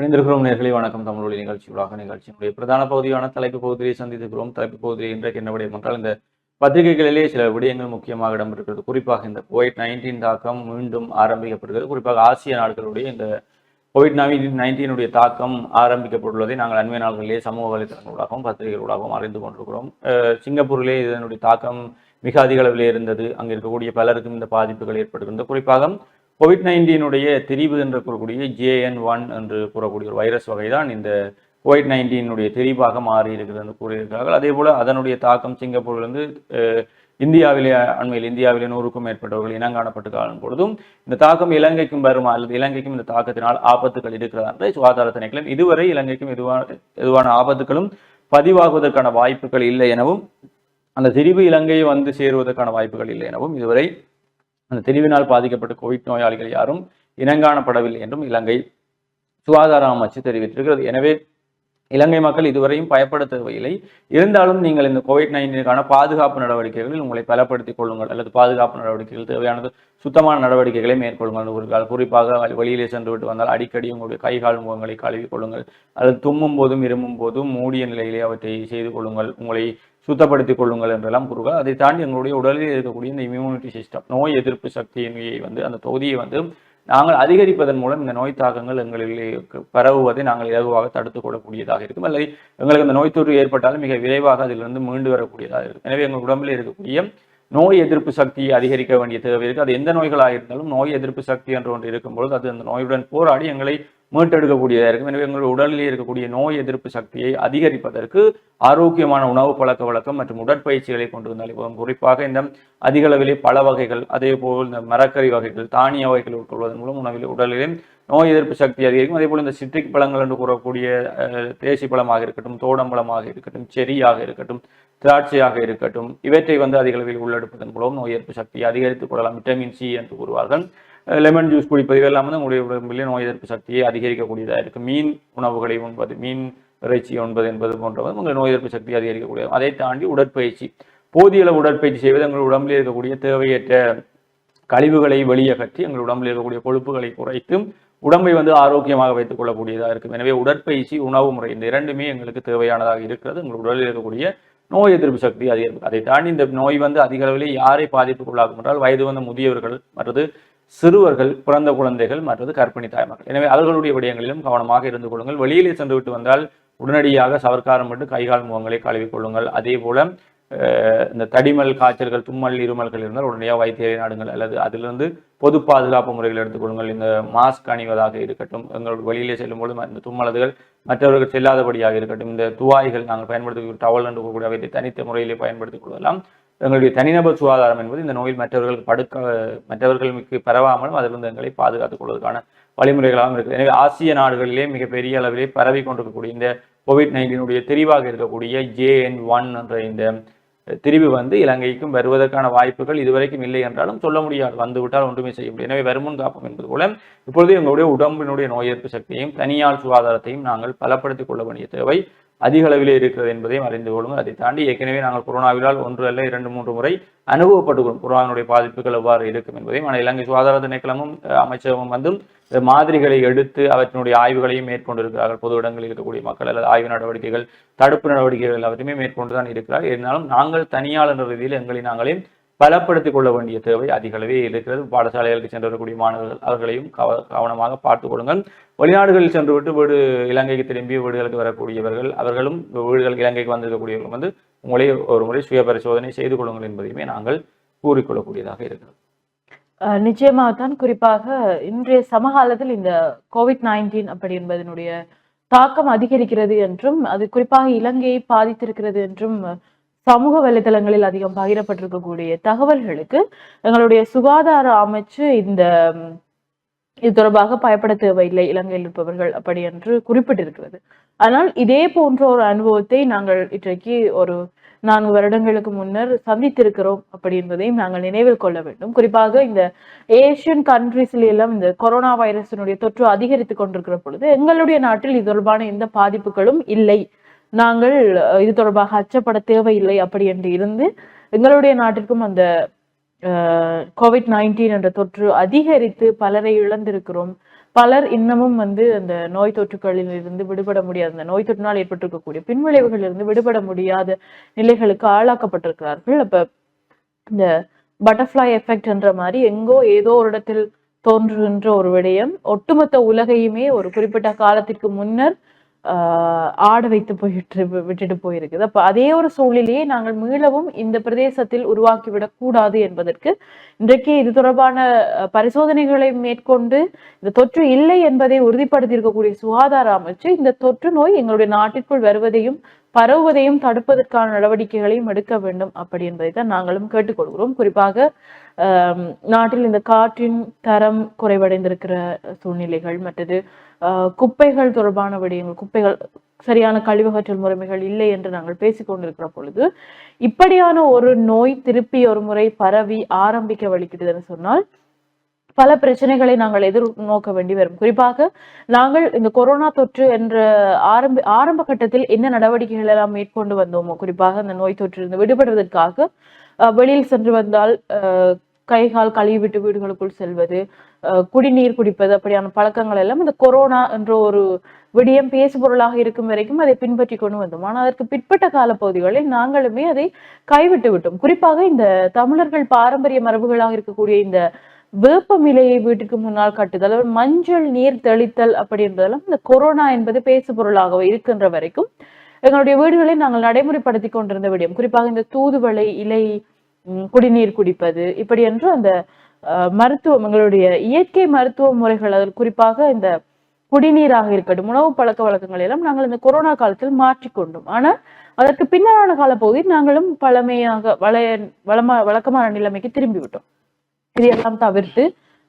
இணைந்திருக்கிறோம் நேர்களை. வணக்கம். தமிழ் நிகழ்ச்சி உலக நிகழ்ச்சியினுடைய பிரதான பகுதியான தலைப்பு பகுதியை சந்தித்திருக்கிறோம். தலைப்பு பகுதியில் இன்றைக்கு என்ன விடயம் என்றால் இந்த பத்திரிகைகளிலே சில விடயங்கள் முக்கியமாக இடம்பெறுகிறது. குறிப்பாக இந்த கோவிட் நைன்டீன் தாக்கம் மீண்டும் ஆரம்பிக்கப்படுகிறது. குறிப்பாக ஆசிய நாடுகளுடைய இந்த கோவிட் நைன்டீனுடைய தாக்கம் ஆரம்பிக்கப்பட்டுள்ளதை நாங்கள் அண்மை நாள்களிலே சமூக வலைதளங்களாகவும் பத்திரிகைகளாகவும் அறிந்து கொண்டிருக்கிறோம். சிங்கப்பூரிலே இதனுடைய தாக்கம் மிக அதிக அளவில் இருந்தது. அங்கே இருக்கக்கூடிய பலருக்கும் இந்த பாதிப்புகள் ஏற்படுகின்றது. குறிப்பாக கோவிட் நைன்டீனுடைய தெரிவு என்று கூறக்கூடிய ஜேஎன் ஒன் என்று கூறக்கூடிய ஒரு வைரஸ் வகைதான் இந்த கோவிட் நைன்டீனுடைய தெரிவாக மாறி இருக்கிறது என்று கூறியிருக்கிறார்கள். அதே போல் அதனுடைய தாக்கம் சிங்கப்பூரிலிருந்து இந்தியாவிலே அண்மையில் இந்தியாவிலே நூறுக்கும் மேற்பட்டவர்கள் இனங்காணப்பட்டு காணும் பொழுதும் இந்த தாக்கம் இலங்கைக்கும் வருமா அல்லது இலங்கைக்கும் இந்த தாக்கத்தினால் ஆபத்துகள் இருக்கிறதா என்று சுகாதார திணைக்களம் இதுவரை இலங்கைக்கும் எதுவான எதுவான ஆபத்துகளும் பதிவாகுவதற்கான வாய்ப்புகள் இல்லை எனவும் அந்த திரிவு இலங்கையை வந்து சேருவதற்கான வாய்ப்புகள் இல்லை எனவும் இதுவரை அந்த தெரிவினால் பாதிக்கப்பட்ட கோவிட் நோயாளிகள் யாரும் இனங்காணப்படவில்லை என்றும் இலங்கை சுகாதார அமைச்சு தெரிவித்திருக்கிறது. எனவே இலங்கை மக்கள் இதுவரையும் பயப்பட தேவையில்லை இருந்தாலும் நீங்கள் இந்த கோவிட் நைன்டீனுக்கான பாதுகாப்பு நடவடிக்கைகளில் உங்களை பலப்படுத்திக் கொள்ளுங்கள் அல்லது பாதுகாப்பு நடவடிக்கைகள் தேவையானது சுத்தமான நடவடிக்கைகளை மேற்கொள்ளுங்கள். ஒரு கால் குறிப்பாக வெளியிலே சென்று விட்டு வந்தால் அடிக்கடி உங்களுடைய கைகால் முகங்களை கழுவி கொள்ளுங்கள். அல்லது தும்மும் போதும் இருமும் போதும் மூடிய நிலையிலே அவற்றை செய்து கொள்ளுங்கள். உங்களை சுத்தப்படுத்திக் கொள்ளுங்கள் என்றெல்லாம் கூறுகிறார். அதை தாண்டி எங்களுடைய உடலில் இருக்கக்கூடிய இந்த இம்யூனிட்டி சிஸ்டம் நோய் எதிர்ப்பு சக்தியை வந்து அந்த தொகுதியை வந்து நாங்கள் அதிகரிப்பதன் மூலம் இந்த நோய் தாக்கங்கள் எங்களில் பரவுவதை நாங்கள் இலகுவாக தடுத்துக் கொள்ளக்கூடியதாக இருக்கும். அல்லது எங்களுக்கு அந்த நோய் தொற்று ஏற்பட்டாலும் மிக விரைவாக அதிலிருந்து மீண்டு வரக்கூடியதாக இருக்கும். எனவே எங்கள் உடம்பில் இருக்கக்கூடிய நோய் எதிர்ப்பு சக்தியை அதிகரிக்க வேண்டிய தேவை இருக்கு. அது எந்த நோய்களாக இருந்தாலும் நோய் எதிர்ப்பு சக்தி என்று ஒன்று இருக்கும்பொழுது அது அந்த நோயுடன் போராடி எங்களை மீட்டெடுக்கக்கூடியதாக இருக்கும். எனவே எங்களுடைய உடலில் இருக்கக்கூடிய நோய் எதிர்ப்பு சக்தியை அதிகரிப்பதற்கு ஆரோக்கியமான உணவு பழக்க வழக்கம் மற்றும் உடற்பயிற்சிகளை கொண்டு வந்தாலே போதும். குறிப்பாக இந்த அதிக அளவிலே பழ வகைகள் அதே போல் இந்த மரக்கறி வகைகள் தானிய வகைகள் உட்கொள்வதன் மூலம் உணவில் உடலிலே நோய் எதிர்ப்பு சக்தி அதிகரிக்கும். அதே போல் இந்த சிட்ரிக் பழங்கள் என்று கூறக்கூடிய தேசி பழமாக இருக்கட்டும் தோடம்பழமாக இருக்கட்டும் செரியாக இருக்கட்டும் திராட்சையாக இருக்கட்டும் இவற்றை வந்து அதிக அளவில் உள்ளெடுப்பதன் மூலம் நோய் எதிர்ப்பு சக்தியை அதிகரித்துக் கொள்ளலாம். விட்டமின் சி என்று கூறுவார்கள். லெமன் ஜூஸ் குடிப்பது இதெல்லாம் வந்து உங்களுடைய உடம்பிலே நோய் எதிர்ப்பு சக்தியை அதிகரிக்கக்கூடியதாக இருக்குது மீன் உணவுகளை உண்பது மீன் இறைச்சி உண்பது என்பது போன்றவை உங்கள் நோய் எதிர்ப்பு சக்தியை அதிகரிக்கக்கூடியது. அதை தாண்டி உடற்பயிற்சி. போதிய அளவு உடற்பயிற்சி செய்வது எங்கள் உடம்பில் இருக்கக்கூடிய தேவையற்ற கழிவுகளை வெளியகற்றி எங்கள் உடம்பில் இருக்கக்கூடிய கொழுப்புகளை குறைத்தும் உடம்பை வந்து ஆரோக்கியமாக வைத்துக் கொள்ளக்கூடியதாக இருக்கும். எனவே உடற்பயிற்சி உணவு முறை இந்த இரண்டுமே எங்களுக்கு தேவையானதாக இருக்கிறது. உங்கள் உடலில் இருக்கக்கூடிய நோய் எதிர்ப்பு சக்தி அதிகரிக்கும் அதை தாண்டி இந்த நோய் வந்து அதிக அளவில் யாரை பாதிப்புக்குள்ளாகும் என்றால் வயது வந்த முதியவர்கள் மற்றது சிறுவர்கள் பிறந்த குழந்தைகள் மற்றது கர்ப்பிணி தாய்மார்கள் எனவே அவர்களுடைய விடயங்களிலும் கவனமாக இருந்து கொள்ளுங்கள். வெளியிலே சென்று விட்டு வந்தால் உடனடியாக சவர்க்காரம் விட்டு கைகால் முகங்களை கழுவிக்கொள்ளுங்கள் அதே போல இந்த தடிமல் காய்ச்சல்கள் தும்மல் இருமல்கள் இருந்தால் உடனடியாக வைத்தியரை நாடுங்கள். அல்லது அதிலிருந்து பொது பாதுகாப்பு முறைகள் எடுத்துக்கொள்ளுங்கள் இந்த மாஸ்க் அணிவதாக இருக்கட்டும். எங்கள் வெளியிலே செல்லும்போது இந்த தும்மலதுகள் மற்றவர்கள் செல்லாதபடியாக இருக்கட்டும். இந்த துவாய்கள் நாங்கள் பயன்படுத்தக்கூடிய டவல் என்று கூறக்கூடிய தனித்த முறையிலே பயன்படுத்திக் கொள்ளலாம். எங்களுடைய தனிநபர் சுகாதாரம் என்பது இந்த நோயில் மற்றவர்கள் படுக்க மற்றவர்களுக்கு பரவாமலும் அதிலிருந்து எங்களை பாதுகாத்துக் கொள்வதற்கான வழிமுறைகளாகவும் இருக்குது. எனவே ஆசிய நாடுகளிலே மிகப்பெரிய அளவிலே பரவி கொண்டிருக்கக்கூடிய இந்த கோவிட் நைன்டீனுடைய தெரிவாக இருக்கக்கூடிய ஜேஎன் ஒன் என்ற இந்த திரிவு வந்து இலங்கைக்கும் வருவதற்கான வாய்ப்புகள் இதுவரைக்கும் இல்லை என்றாலும் சொல்ல முடியாது. வந்துவிட்டால் ஒன்றுமே செய்ய முடியும் எனவே வருமுன் காப்போம் என்பது போல இப்பொழுது எங்களுடைய உடம்பினுடைய நோய் எதிர்ப்பு சக்தியையும் தனியார் சுகாதாரத்தையும் நாங்கள் பலப்படுத்திக் கொள்ள வேண்டிய தேவை. அதிக அளவிலே இருக்கிறது என்பதையும் அறிந்து கொள்ளுங்கள். அதை தாண்டி ஏற்கனவே நாங்கள் கொரோனாவிலால் ஒன்று அல்ல இரண்டு மூன்று முறை அனுபவப்பட்டுக்கிறோம் கொரோனாவினுடைய பாதிப்புகள் எவ்வாறு இருக்கும் என்பதையும் ஆனால் இலங்கை சுகாதார திணைக்களமும் அமைச்சகமும் வந்து மாதிரிகளை எடுத்து அவற்றினுடைய ஆய்வுகளையும் மேற்கொண்டிருக்கிறார்கள். பொது இடங்களில் இருக்கக்கூடிய மக்கள் அல்லது ஆய்வு நடவடிக்கைகள் தடுப்பு நடவடிக்கைகள் எல்லாவற்றையுமே மேற்கொண்டு தான் இருக்கிறார் இருந்தாலும் நாங்கள் தனியாளர் ரீதியில் எங்களை நாங்களே பலப்படுத்திக் கொள்ள வேண்டிய தேவை அதிகளவே இருக்கிறது. பாடசாலைகளுக்கு சென்று வரக்கூடிய மாணவர்கள் அவர்களையும் கவ கவனமாக பார்த்துக் கொள்ளுங்கள். வெளிநாடுகளில் சென்று விட்டு வீடு இலங்கைக்கு திரும்பி வீடுகளுக்கு வரக்கூடியவர்கள் அவர்களும் வீடுகள் இலங்கைக்கு வந்திருக்கக்கூடியவர்கள் வந்து உங்களை ஒரு முறை சுய பரிசோதனை செய்து கொள்ளுங்கள் என்பதையுமே நாங்கள் கூறிக்கொள்ளக்கூடியதாக இருக்கிறது. அஹ் நிச்சயமாகத்தான் குறிப்பாக இன்றைய சமகாலத்தில் இந்த கோவிட் நைன்டீன் அப்படி என்பதனுடைய தாக்கம் அதிகரிக்கிறது என்றும் அது குறிப்பாக இலங்கையை பாதித்திருக்கிறது என்றும் சமூக வலைதளங்களில் அதிகம் பகிரப்பட்டிருக்கக்கூடிய தகவல்களுக்கு எங்களுடைய சுகாதார அமைச்சு இந்த இது தொடர்பாக பயப்பட தேவையில்லை இலங்கையில் இருப்பவர்கள் அப்படி என்று குறிப்பிட்டிருக்கிறது. ஆனால் இதே போன்ற ஒரு அனுபவத்தை நாங்கள் இன்றைக்கு ஒரு நான்கு வருடங்களுக்கு முன்னர் சந்தித்திருக்கிறோம் அப்படி என்பதையும் நாங்கள் நினைவில் கொள்ள வேண்டும். குறிப்பாக இந்த ஏசியன் கண்ட்ரிஸ்ல எல்லாம் இந்த கொரோனா வைரஸினுடைய தொற்று அதிகரித்து கொண்டிருக்கிற பொழுது எங்களுடைய நாட்டில் இது தொடர்பான எந்த பாதிப்புகளும் இல்லை. நாங்கள் இது தொடர்பாக அச்சப்பட தேவையில்லை அப்படி என்று இருந்து எங்களுடைய நாட்டிற்கும் அந்த கோவிட் நைன்டீன் என்ற தொற்று அதிகரித்து பலரை இழந்திருக்கிறோம். பலர் இன்னமும் வந்து அந்த நோய் தொற்றுகளில் இருந்து விடுபட முடியாத. அந்த நோய் தொற்றினால் ஏற்பட்டிருக்கக்கூடிய பின்விளைவுகளில் இருந்து விடுபட முடியாத நிலைகளுக்கு ஆளாக்கப்பட்டிருக்கிறார்கள். அப்ப இந்த பட்டர்ஃப்ளை எஃபெக்ட் என்ற மாதிரி எங்கோ ஏதோ ஒரு இடத்தில் தோன்றுகின்ற ஒரு விடயம். ஒட்டுமொத்த உலகையுமே ஒரு குறிப்பிட்ட காலத்திற்கு முன்னர் ஆட வைத்து போயிட்டு விட்டுட்டு போயிருக்குது. அப்ப அதே ஒரு சூழ்நிலையை நாங்கள் மீளவும் இந்த பிரதேசத்தில் உருவாக்கிவிடக் கூடாது என்பதற்கு இன்றைக்கு இது தொடர்பான அஹ், பரிசோதனைகளை மேற்கொண்டு இந்த தொற்று இல்லை என்பதை உறுதிப்படுத்தி இருக்கக்கூடிய சுகாதார அமைச்சு இந்த தொற்று நோய் எங்களுடைய நாட்டிற்குள் வருவதையும் பரவுவதையும் தடுப்பதற்கான நடவடிக்கைகளையும் எடுக்க வேண்டும். அப்படி என்பதை தான் நாங்களும் கேட்டுக்கொள்கிறோம். குறிப்பாக நாட்டில் இந்த காற்றின் தரம் குறைவடைந்திருக்கிற சூழ்நிலைகள் மற்றது ஆஹ், குப்பைகள் தொடர்பான விடயங்கள் குப்பைகள் சரியான கழிவகற்றல் முறைமைகள் இல்லை என்று நாங்கள் பேசிக் கொண்டிருக்கிற பொழுது இப்படியான ஒரு நோய் திருப்பி ஒரு முறை பரவி ஆரம்பிக்க வலிக்குதுன்னு சொன்னால் பல பிரச்சனைகளை நாங்கள் எதிர்நோக்க வேண்டி வரும். குறிப்பாக நாங்கள் இந்த கொரோனா தொற்று என்ற ஆரம்ப ஆரம்ப கட்டத்தில் என்ன நடவடிக்கைகள் எல்லாம் மேற்கொண்டு வந்தோமோ குறிப்பாக இந்த நோய் தொற்றிலிருந்து விடுபடுவதற்காக அஹ், வெளியில் சென்று வந்தால் கை கால் கழுவி விட்டு வீடுகளுக்குள் செல்வது அஹ், குடிநீர் குடிப்பது அப்படியான பழக்கங்கள் எல்லாம் இந்த கொரோனா என்ற ஒரு விடயம் பேசுபொருளாக இருக்கும் வரைக்கும் அதை பின்பற்றி கொண்டு வந்தோம். ஆனால் அதற்கு பிற்பட்ட காலப்பகுதிகளில் நாங்களுமே அதை கைவிட்டு விட்டோம். குறிப்பாக இந்த தமிழர்கள் பாரம்பரிய மரபுகளாக இருக்கக்கூடிய இந்த வேப்பமிலையை வீட்டுக்கு முன்னால் கட்டுதல் மஞ்சள் நீர் தெளித்தல் அப்படி என்பதெல்லாம் இந்த கொரோனா என்பது பேசு பொருளாக இருக்கின்ற வரைக்கும் எங்களுடைய வீடுகளை நாங்கள் நடைமுறைப்படுத்தி கொண்டிருந்த விடயம். குறிப்பாக இந்த தூதுவளை இலை குடிநீர் குடிப்பது இப்படி என்று அந்த அஹ், மருத்துவம் எங்களுடைய இயற்கை மருத்துவ முறைகள் அதில் குறிப்பாக இந்த குடிநீராக இருக்கட்டும் உணவு பழக்க வழக்கங்களை எல்லாம் நாங்கள் இந்த கொரோனா காலத்தில் மாற்றிக்கொண்டோம் ஆனால் அதற்கு பின்னரான காலப்பகுதியில் நாங்களும் பழமையாக வளைய வளமா வழக்கமான நிலைமைக்கு திரும்பி விட்டோம் இதையெல்லாம் தவிர்த்து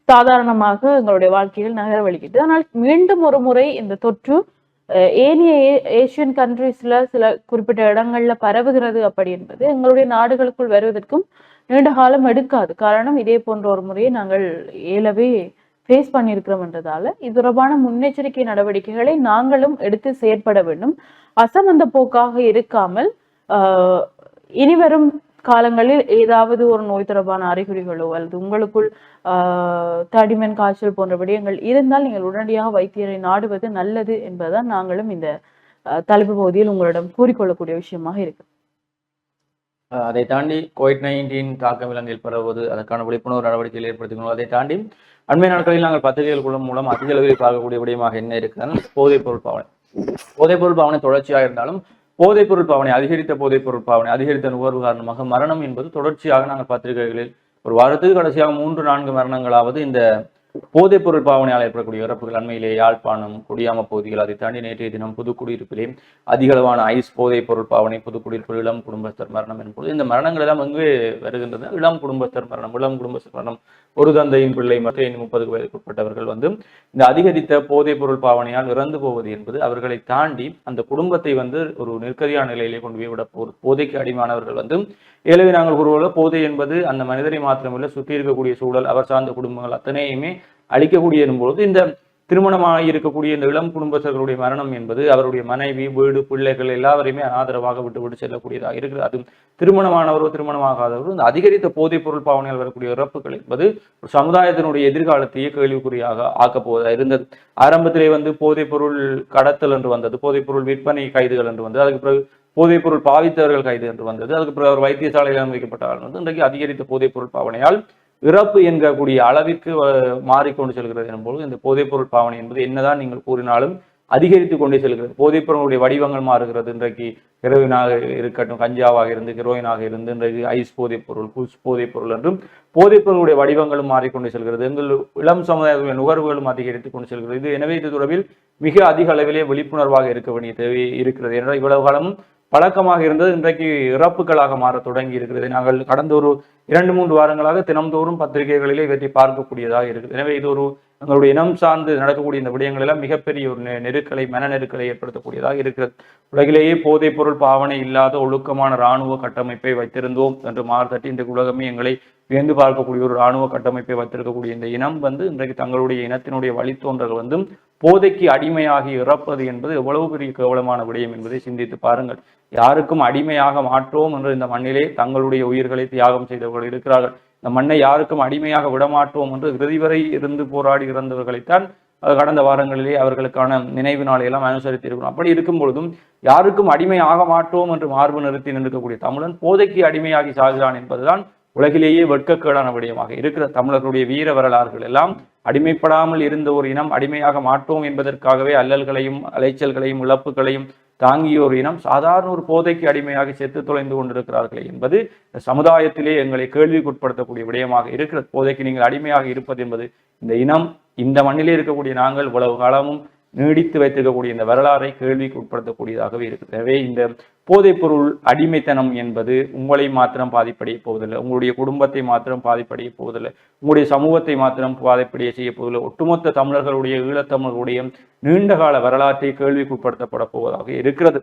சாதாரணமாக எங்களுடைய வாழ்க்கையில் நகர வலிக்குது ஆனால் மீண்டும் ஒரு முறை இந்த தொற்று ஏனைய ஏ- ஏசியன் கண்ட்ரீஸ்ல சில குறிப்பிட்ட இடங்கள்ல பரவுகிறது அப்படி என்பது எங்களுடைய நாடுகளுக்குள் வருவதற்கும் நீண்ட காலம் எடுக்காது. காரணம் இதே போன்ற ஒரு முறையை நாங்கள் ஏலவே ஃபேஸ் பண்ணியிருக்கிறோம்ன்றதால இது தொடர்பான முன்னெச்சரிக்கை நடவடிக்கைகளை நாங்களும் எடுத்து செயற்பட வேண்டும். அசமந்த போக்காக இருக்காமல் ஆஹ், இனிவரும் காலங்களில் ஏதாவது ஒரு நோய் தொடர்பான அறிகுறிகளோ அல்லது உங்களுக்குள் தடிமன் காய்ச்சல் போன்ற விடயங்கள் இருந்தால் நீங்கள் உடனடியாக வைத்தியரை நாடுவது நல்லது என்பதுதான் நாங்களும் இந்த தலைப்பு பகுதியில் உங்களிடம் கூறிக்கொள்ளக்கூடிய விஷயமாக இருக்கு. அதை தாண்டி கோவிட் நைன்டீன் தாக்கம் இலங்கையில் பரவுவது அதற்கான விழிப்புணர்வு நடவடிக்கைகள் ஏற்படுத்திக்கணும் அதை தாண்டி அண்மை நாட்களில் நாங்கள் பத்திரிகைகள் குழு மூலம் அதிக அளவில் பார்க்கக்கூடிய விடயமாக என்ன இருக்குதுன்னா போதைப் பொருள் பாவனை. போதைப் பொருள் பாவனை தொடர்ச்சியாக இருந்தாலும் போதைப் பொருள் பாவனை அதிகரித்த போதைப் பொருள் பாவனை அதிகரித்த நுகர்வு காரணமாக மரணம் என்பது தொடர்ச்சியாக நாங்கள் பத்திரிகைகளில் ஒரு வாரத்துக்கு கடைசியாக மூன்று நான்கு மரணங்களாவது இந்த போதைப் பொருள் பாவனையால் ஏற்படக்கூடிய இறப்புகள் அண்மையிலே யாழ்ப்பாணம் குடியாம பகுதிகள் அதை தாண்டி நேற்றைய தினம் புதுக்குடியிருப்பிலே அதிகளவான ஐஸ் போதைப் பொருள் பாவனை புதுக்குடியிருப்பு இளம் குடும்பஸ்தர் மரணம் என்பது இந்த மரணங்கள் எல்லாம் எங்கே வருகின்றது இளம் குடும்பஸ்தர் மரணம் இளம் குடும்பஸ்தர் மரணம். ஒரு தந்தையின் பிள்ளை மற்றும் முப்பது வயதுக்குட்பட்டவர்கள் வந்து இந்த அதிகரித்த போதைப் பொருள் பாவனையால் இறந்து போவது என்பது அவர்களை தாண்டி அந்த குடும்பத்தை வந்து ஒரு நெருக்கடியான நிலையிலே கொண்டு போய் விட போகுது போதைக்கு அடிமானவர்கள் வந்து ஏழவே நாங்கள் கூறுவோம் போதை என்பது அந்த மனிதரை மாத்திரமில்லை சுற்றி இருக்கக்கூடிய சூழல் அவர் சார்ந்த குடும்பங்கள் அத்தனையுமே அளிக்கக்கூடிய பொழுது இந்த திருமணமாக இருக்கக்கூடிய இந்த இளம் குடும்பஸ்தர்களுடைய மரணம் என்பது அவருடைய மனைவி வீடு பிள்ளைகள் எல்லாவரையுமே ஆதரவாக விட்டு விட்டு செல்லக்கூடியதாக இருக்கிறது. அது திருமணமானவரோ திருமணமாகாதவரோ இந்த அதிகரித்த போதைப் பொருள் பாவனையால் வரக்கூடிய இறப்புகள் என்பது ஒரு சமுதாயத்தினுடைய எதிர்காலத்தையே கேள்விக்குறியாக ஆக்கப் போவதாக இருந்தது. ஆரம்பத்திலே வந்து போதைப் பொருள் கடத்தல் என்று வந்தது போதைப் பொருள் விற்பனை கைதுகள் என்று வந்தது அதுக்கு பிறகு போதைப் பொருள் பாவித்தவர்கள் கைது என்று வந்தது அதுக்கு பிறகு அவர் வைத்தியசாலையில் அனுமதிக்கப்பட்டால் வந்து இன்றைக்கு அதிகரித்த போதைப் பொருள் பாவனையால் இறப்பு என்கக்கூடிய அளவிற்கு மாறிக்கொண்டு செல்கிறது என்பது இந்த போதைப்பொருள் பாவனை என்பது என்னதான் நீங்கள் கூறினாலும் அதிகரித்து கொண்டே செல்கிறது. போதைப்பொருளுடைய வடிவங்கள் மாறுகிறது. இன்றைக்கு ஹெரோயினாக இருக்கட்டும் கஞ்சாவாக இருந்து ஹெரோயினாக இருந்து இன்றைக்கு ஐஸ் போதைப் பொருள் குஸ் போதைப்பொருள் என்றும் போதைப்பொருளுடைய வடிவங்களும் மாறிக்கொண்டு செல்கிறது. எங்கள் இளம் சமுதாயத்துடைய நுகர்வுகளும் அதிகரித்து கொண்டு செல்கிறது. இது எனவே இது தொடர்பில் மிக அதிக அளவிலே விழிப்புணர்வாக இருக்க வேண்டிய தேவை இருக்கிறது. என்றால் இவ்வளவு காலமும் பழக்கமாக இருந்தது. இன்றைக்கு இறப்புகளாக மாற தொடங்கி இருக்கிறது. நாங்கள் கடந்த ஒரு இரண்டு மூன்று வாரங்களாக தினம்தோறும் பத்திரிகைகளிலே இவற்றை பார்க்கக்கூடியதாக இருக்குது. எனவே இது ஒரு தங்களுடைய இனம் சார்ந்து நடக்கக்கூடிய இந்த விடயங்கள் எல்லாம் மிகப்பெரிய ஒரு நெ- நெருக்கலை மன நெருக்கலை ஏற்படுத்தக்கூடியதாக இருக்கிறது. உலகிலேயே போதைப் பொருள் பாவனை இல்லாத ஒழுக்கமான இராணுவ கட்டமைப்பை வைத்திருந்தோம் என்று மாறுதட்டி இந்த உலகமே எங்களை வியந்து பார்க்கக்கூடிய ஒரு இராணுவ கட்டமைப்பை வைத்திருக்கக்கூடிய இந்த இனம் வந்து இன்றைக்கு தங்களுடைய இனத்தினுடைய வழித்தோன்றல் வந்து போதைக்கு அடிமையாகி இறப்பது என்பது எவ்வளவு பெரிய கேவலமான விடயம் என்பதை சிந்தித்து பாருங்கள். யாருக்கும் அடிமையாக மாற்றோம் என்று இந்த மண்ணிலே தங்களுடைய உயிர்களை தியாகம் செய்தவர்கள் இருக்கிறார்கள். இந்த மண்ணை யாருக்கும் அடிமையாக விடமாட்டோம் என்று இறுதி வரை இருந்து போராடி இறந்தவர்களைத்தான் கடந்த வாரங்களிலே அவர்களுக்கான நினைவு நாளையெல்லாம் அனுசரித்து இருக்கிறோம் அப்படி இருக்கும் பொழுதும் யாருக்கும் அடிமை ஆக மாட்டோம் என்று மார்பு நிறுத்தி நிற்கக்கூடிய தமிழன் போதைக்கு அடிமையாகி சாகிறான் என்பதுதான் உலகிலேயே வெட்கக்கேடான விடயமாக. இருக்கிற தமிழர்களுடைய வீர வரலாறுகள் எல்லாம் அடிமைப்படாமல் இருந்த ஒரு இனம் அடிமையாக மாட்டோம் என்பதற்காகவே அல்லல்களையும் அலைச்சல்களையும் இழப்புகளையும் தாங்கியோர் இனம் சாதாரண ஒரு போதைக்கு அடிமையாக செத்து தொலைந்து கொண்டிருக்கிறார்களே என்பது சமுதாயத்திலே எங்களை கேள்விக்குட்படுத்தக்கூடிய விடயமாக இருக்கிற போதைக்கு நீங்கள் அடிமையாக இருப்பது என்பது இந்த இனம் இந்த மண்ணிலே இருக்கக்கூடிய நாங்கள் இவ்வளவு காலமும் நீடித்து வைத்திருக்கக்கூடிய இந்த வரலாறை கேள்விக்கு உட்படுத்தக்கூடியதாகவே இருக்குது எனவே இந்த போதைப்பொருள் அடிமைத்தனம் என்பது உங்களை மாத்திரம் பாதிப்படைய போவதில்லை. உங்களுடைய குடும்பத்தை மாத்திரம் பாதிப்படைய போவதில்லை. உங்களுடைய சமூகத்தை மாத்திரம் பாதிப்படைய செய்ய போவதில்லை. ஒட்டுமொத்த தமிழர்களுடைய ஈழத்தமிழர்களுடைய நீண்டகால வரலாற்றை கேள்விக்குட்படுத்தப்பட போவதாக இருக்கிறது.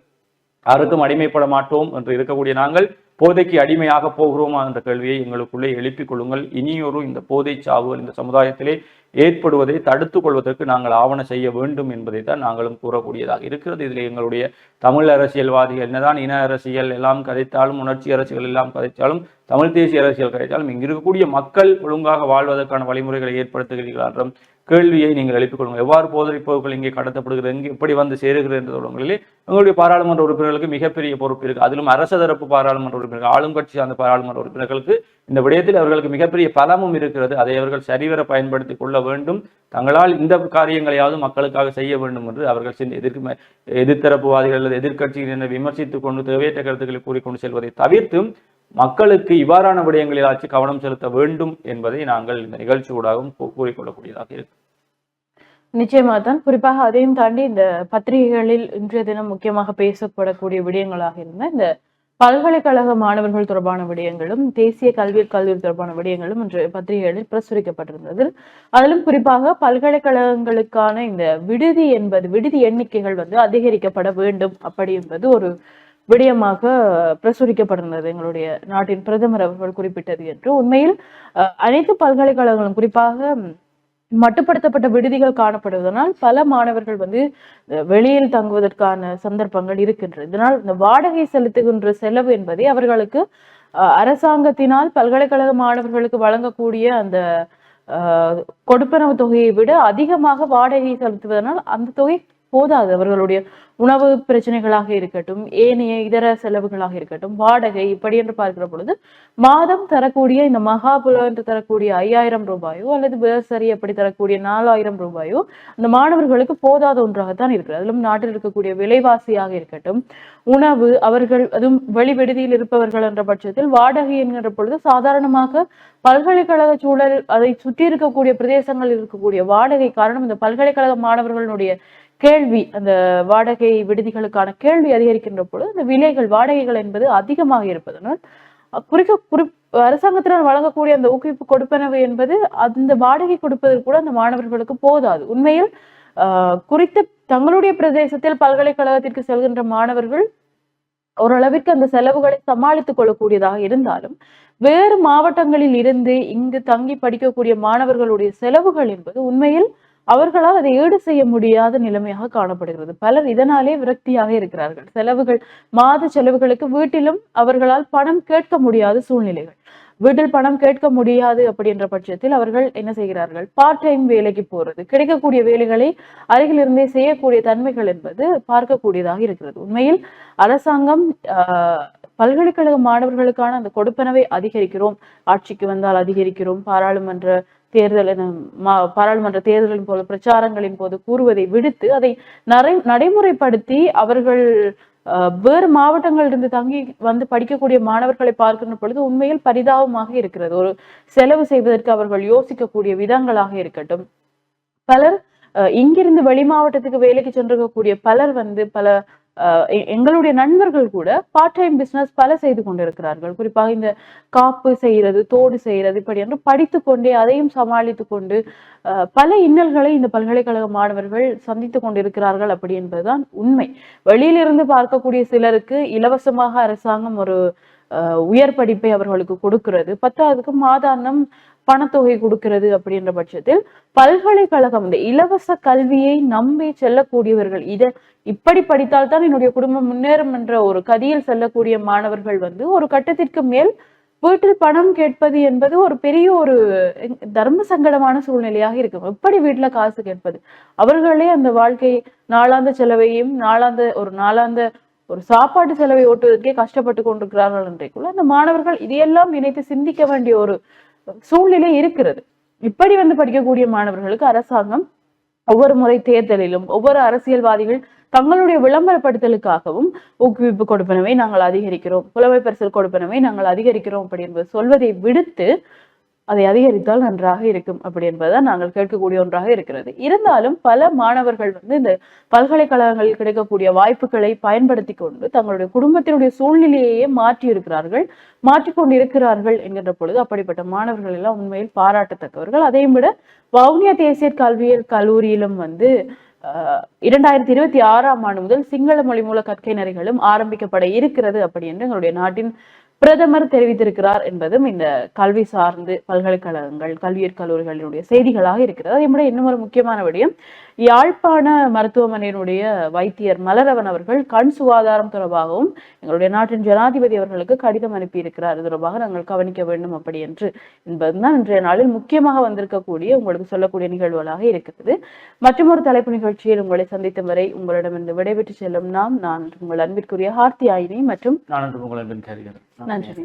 யாருக்கும் அடிமைப்பட மாட்டோம் என்று இருக்கக்கூடிய நாங்கள் போதைக்கு அடிமையாக போகிறோமா என்ற கேள்வியை எங்களுக்குள்ளே எழுப்பிக் கொள்ளுங்கள். இனியொரு இந்த போதை சாவுகள் இந்த சமுதாயத்திலே ஏற்படுவதை தடுத்து கொள்வதற்கு நாங்கள் ஆவண செய்ய வேண்டும் என்பதை தான் நாங்களும் கூறக்கூடியதாக இருக்கிறது. இதில் எங்களுடைய தமிழ் அரசியல்வாதிகள் என்னதான் இன அரசியல் எல்லாம் கதைத்தாலும் உணர்ச்சி அரசியல் எல்லாம் கதைத்தாலும் தமிழ் தேசிய அரசியல் கதைத்தாலும் இங்கு இருக்கக்கூடிய மக்கள் ஒழுங்காக வாழ்வதற்கான வழிமுறைகளை ஏற்படுத்துகிறீர்கள் என்ற கேள்வியை நீங்கள் எழுப்பிக் கொள்ளுங்கள். எவ்வாறு போதைப் பொருட்கள் இங்கே கடத்தப்படுகிறது எங்கே எப்படி வந்து சேருகிறது என்ற தொடர்களிலே எங்களுடைய பாராளுமன்ற உறுப்பினர்களுக்கு மிகப்பெரிய பொறுப்பு இருக்கு. அதிலும் அரச தரப்பு பாராளுமன்ற உறுப்பினர்கள் ஆளுங்கட்சி அந்த சார்ந்த பாராளுமன்ற உறுப்பினர்களுக்கு இந்த விடயத்தில் அவர்களுக்கு மிகப்பெரிய பலமும் இருக்கிறது. அதை அவர்கள் சரிவர பயன்படுத்தி கொள்ள வேண்டும். தங்களால் இந்த காரியங்களையாவது மக்களுக்காக செய்ய வேண்டும் என்று அவர்கள் சிந்தி- எதிர்க்கு எதிர்த்தரப்புவாதிகள் அல்லது எதிர்க்கட்சியினர் விமர்சித்துக் கொண்டு தேவையற்ற கருத்துக்களை கூறிக்கொண்டு செல்வதை தவிர்த்து மக்களுக்கு இவ்வாறான விடயங்களில் ஆச்சு கவனம் செலுத்த வேண்டும் என்பதை நாங்கள் இந்த நிகழ்ச்சி ஊடாகவும் கூறிக்கொள்ளக்கூடியதாக இருக்கு. நிச்சயமாக தான் குறிப்பாக அதையும் தாண்டி இந்த பத்திரிகைகளில் இன்றைய தினம் முக்கியமாக பேசப்படக்கூடிய விடயங்களாக இருந்த இந்த பல்கலைக்கழக மாணவர்கள் தொடர்பான விடயங்களும் தேசிய கல்வி கல்லூரி தொடர்பான விடயங்களும் இன்று பத்திரிகைகளில் பிரசுரிக்கப்பட்டிருந்தது அதிலும் குறிப்பாக பல்கலைக்கழகங்களுக்கான இந்த விடுதி என்பது விடுதி எண்ணிக்கைகள் வந்து அதிகரிக்கப்பட வேண்டும் அப்படி என்பது ஒரு விடயமாக பிரசுரிக்கப்பட்டிருந்தது. எங்களுடைய நாட்டின் பிரதமர் அவர்கள் குறிப்பிட்டது என்று. உண்மையில் அஹ், அனைத்து பல்கலைக்கழகங்களும் குறிப்பாக மட்டுப்படுத்தப்பட்ட விடுதிகள் காணப்படுவதனால் பல மாணவர்கள் வந்து வெளியில் தங்குவதற்கான சந்தர்ப்பங்கள் இருக்கின்றது இதனால் இந்த வாடகை செலுத்துகின்ற செலவு என்பதை அவர்களுக்கு அஹ், அரசாங்கத்தினால் பல்கலைக்கழக மாணவர்களுக்கு வழங்கக்கூடிய அந்த கொடுப்பனவு தொகையை விட அதிகமாக வாடகை செலுத்துவதனால் அந்த தொகை போதாது. அவர்களுடைய உணவு பிரச்சனைகளாக இருக்கட்டும் ஏனைய இதர செலவுகளாக இருக்கட்டும் வாடகை இப்படி என்று பார்க்கிற பொழுது மாதம் தரக்கூடிய இந்த மகாபுல என்று தரக்கூடிய ஐயாயிரம் ரூபாயோ அல்லது பேசரி அப்படி தரக்கூடிய நாலாயிரம் ரூபாயோ அந்த மாணவர்களுக்கு போதாத ஒன்றாகத்தான் இருக்கிறது. அதிலும் நாட்டில் இருக்கக்கூடிய விலைவாசியாக இருக்கட்டும் உணவு அவர்கள் அதுவும் வெளி விடுதியில் இருப்பவர்கள் என்ற பட்சத்தில் வாடகை என்கின்ற பொழுது சாதாரணமாக பல்கலைக்கழக சூழல் அதை சுற்றி இருக்கக்கூடிய பிரதேசங்களில் இருக்கக்கூடிய வாடகை காரணம் இந்த பல்கலைக்கழக மாணவர்களுடைய கேள்வி அந்த வாடகை விடுதிகளுக்கான கேள்வி அதிகரிக்கின்ற பொழுது அந்த விலைகள் வாடகைகள் என்பது அதிகமாக இருப்பதனால் குறிக்க குறி அரசாங்கத்தினால் வழங்கக்கூடிய அந்த ஊக்குவிப்பு கொடுப்பனவு என்பது அந்த வாடகை கொடுப்பதற்கு கூட அந்த மாணவர்களுக்கு போதாது. உண்மையில் ஆஹ் குறித்த தங்களுடைய பிரதேசத்தில் பல்கலைக்கழகத்திற்கு செல்கின்ற மாணவர்கள் ஓரளவிற்கு அந்த செலவுகளை சமாளித்துக் கொள்ளக்கூடியதாக இருந்தாலும் வேறு மாவட்டங்களில் இருந்து இங்கு தங்கி படிக்கக்கூடிய மாணவர்களுடைய செலவுகள் என்பது உண்மையில் அவர்களால் அதை ஈடு செய்ய முடியாத நிலைமையாக காணப்படுகிறது. பலர் இதனாலே விரக்தியாக இருக்கிறார்கள். செலவுகள் மாத செலவுகளுக்கு வீட்டிலும் அவர்களால் பணம் கேட்க முடியாத சூழ்நிலைகள். வீட்டில் பணம் கேட்க முடியாது அப்படின்ற பட்சத்தில் அவர்கள் என்ன செய்கிறார்கள்? பார்ட் டைம் வேலைக்கு போறது. கிடைக்கக்கூடிய வேலைகளை அருகில் இருந்தே செய்யக்கூடிய தன்மைகள் என்பது பார்க்கக்கூடியதாக இருக்கிறது. உண்மையில் அரசாங்கம் ஆஹ் பல்கலைக்கழக மாணவர்களுக்கான அந்த கொடுப்பனவை அதிகரிக்கிறோம். ஆட்சிக்கு வந்தால் அதிகரிக்கிறோம். பாராளுமன்ற தேர்தல் என மா- பாராளுமன்ற தேர்தலின் போது பிரச்சாரங்களின் போது கூறுவதை விடுத்து அதை நரை நடைமுறைப்படுத்தி அவர்கள் வேறு வேறு மாவட்டங்களிலிருந்து தங்கி வந்து படிக்கக்கூடிய மாணவர்களை பார்க்கின்ற பொழுது உண்மையில் பரிதாபமாக இருக்கிறது. ஒரு செலவு செய்வதற்கு அவர்கள் யோசிக்கக்கூடிய விதங்களாக இருக்கட்டும். பலர் அஹ், இங்கிருந்து வெளி மாவட்டத்துக்கு வேலைக்கு சென்றிருக்கக்கூடிய பலர் வந்து பல எங்களுடைய நண்பர்கள் கூட பார்ட் டைம் பிசினஸ் பல செய்து கொண்டிருக்கிறார்கள். குறிப்பாக இந்த காப்பு செய்யறது தோடு செய்யறது இப்படி என்று படித்து கொண்டே அதையும் சமாளித்து கொண்டு பல இன்னல்களை இந்த பல்கலைக்கழக மாணவர்கள் சந்தித்து கொண்டிருக்கிறார்கள் அப்படி என்பதுதான் உண்மை. வெளியிலிருந்து பார்க்கக்கூடிய சிலருக்கு இலவசமாக அரசாங்கம் ஒரு அஹ், உயர் படிப்பை அவர்களுக்கு கொடுக்கிறது. பத்தாவதுக்கு மாதாந்தம் பணத்தொகை கொடுக்கிறது அப்படின்ற பட்சத்தில் பல்கலைக்கழகம் இந்த இலவச கல்வியை நம்பி செல்லக்கூடியவர்கள் இதை இப்படி படித்தால்தான் என்னுடைய குடும்பம் முன்னேறும் என்ற ஒரு கதியில் செல்லக்கூடிய மாணவர்கள் வந்து ஒரு கட்டத்திற்கு மேல் வீட்டில் பணம் கேட்பது என்பது ஒரு பெரிய ஒரு தர்ம சங்கடமான சூழ்நிலையாக இருக்கும். எப்படி வீட்டுல காசு கேட்பது? அவர்களே அந்த வாழ்க்கை நாளாந்த செலவையும் நாளாந்த ஒரு நாளாந்த ஒரு சாப்பாட்டு செலவை ஓட்டுவதற்கே கஷ்டப்பட்டு கொண்டிருக்கிறார்கள் இன்றைக்குள்ள அந்த மாணவர்கள் இதையெல்லாம் நினைத்து சிந்திக்க வேண்டிய ஒரு சூழ்நிலை இருக்கிறது. இப்படி வந்து படிக்கக்கூடிய மாணவர்களுக்கு அரசாங்கம் ஒவ்வொரு முறை தேர்தலிலும் ஒவ்வொரு அரசியல்வாதிகள் தங்களுடைய விளம்பரப்படுத்தலுக்காகவும் ஊக்குவிப்பு கொடுப்பனவை நாங்கள் அதிகரிக்கிறோம். புலமை பரிசல் கொடுப்பனவை நாங்கள் அதிகரிக்கிறோம் அப்படி என்பது சொல்வதை விடுத்து அதை அதிகரித்தால் நன்றாக இருக்கும் அப்படி என்பதுதான் நாங்கள் கேட்கக்கூடிய ஒன்றாக இருக்கிறது. இருந்தாலும் பல மாணவர்கள் வந்து இந்த பல்கலைக்கழகங்களில் கிடைக்கக்கூடிய வாய்ப்புகளை பயன்படுத்தி கொண்டு தங்களுடைய குடும்பத்தினுடைய சூழ்நிலையையே மாற்றி இருக்கிறார்கள் மாற்றிக்கொண்டிருக்கிறார்கள் என்கின்ற பொழுது அப்படிப்பட்ட மாணவர்கள் எல்லாம் உண்மையில் பாராட்டத்தக்கவர்கள். அதையும் விட வவுனியா தேசிய கல்வியியல் கல்லூரியிலும் வந்து ஆஹ், இரண்டாயிரத்தி இருபத்தி ஆறாம் ஆண்டு முதல் சிங்கள மொழி மூல கற்கை நெறிகளும் ஆரம்பிக்கப்பட இருக்கிறது அப்படி என்று எங்களுடைய நாட்டின் பிரதமர் தெரிவித்திருக்கிறார் என்பதும் இந்த கல்வி சார்ந்து பல்கலைக்கழகங்கள் கல்வியற் கல்லூரிகளினுடைய செய்திகளாக இருக்கிறது. அதே மாதிரி இன்னும் ஒரு முக்கியமான விடயம். யாழ்ப்பாண மருத்துவமனையினுடைய வைத்தியர் மலரவன் அவர்கள் கண் சுகாதாரம் தொடர்பாகவும் எங்களுடைய நாட்டின் ஜனாதிபதி அவர்களுக்கு கடிதம் அனுப்பியிருக்கிறார். இது தொடர்பாக நாங்கள் கவனிக்க வேண்டும் அப்படி என்று. என்பதுதான் இன்றைய நாளில் முக்கியமாக வந்திருக்கக்கூடிய உங்களுக்கு சொல்லக்கூடிய நிகழ்வுகளாக இருக்கிறது. மற்றொரு தலைப்பு நிகழ்ச்சியில் உங்களை சந்தித்த வரை உங்களிடமிருந்து விடைபெற்று செல்லும் நாம் நான் உங்கள் அன்பிற்குரிய ஹார்த்தி ஆயினி மற்றும் நன்றி.